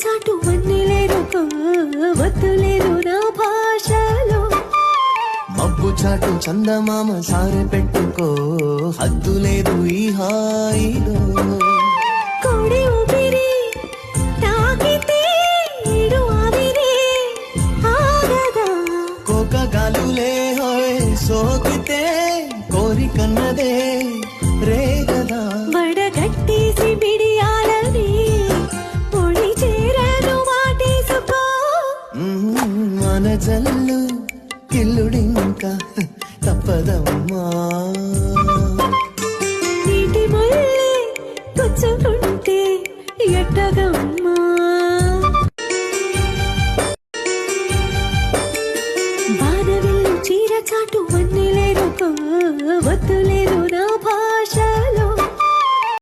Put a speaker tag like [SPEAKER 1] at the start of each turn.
[SPEAKER 1] చాటు వన్ని లేదు వద్దు లేదు నా భాషలో.
[SPEAKER 2] మబ్బు చాటు చందమామ సారె పెట్టుకో హద్దు లేదు ఈ హాయిలో.
[SPEAKER 1] కోడి ఊపిరి తాకితే ఈడు ఆవిరి. ఆగదా
[SPEAKER 2] కోక గాలులే హోయ్ సోకితే కోరికన్నదే మాన జల్లు ఇల్లుడింక తప్పదమ్మా.
[SPEAKER 1] నీటి మళ్ళీ కొచ్చుకుంటే ఎట్టగమ్మా. బాణవిల్లు చీర చాటు వన్నెలేరు వద్దులేరు నా భా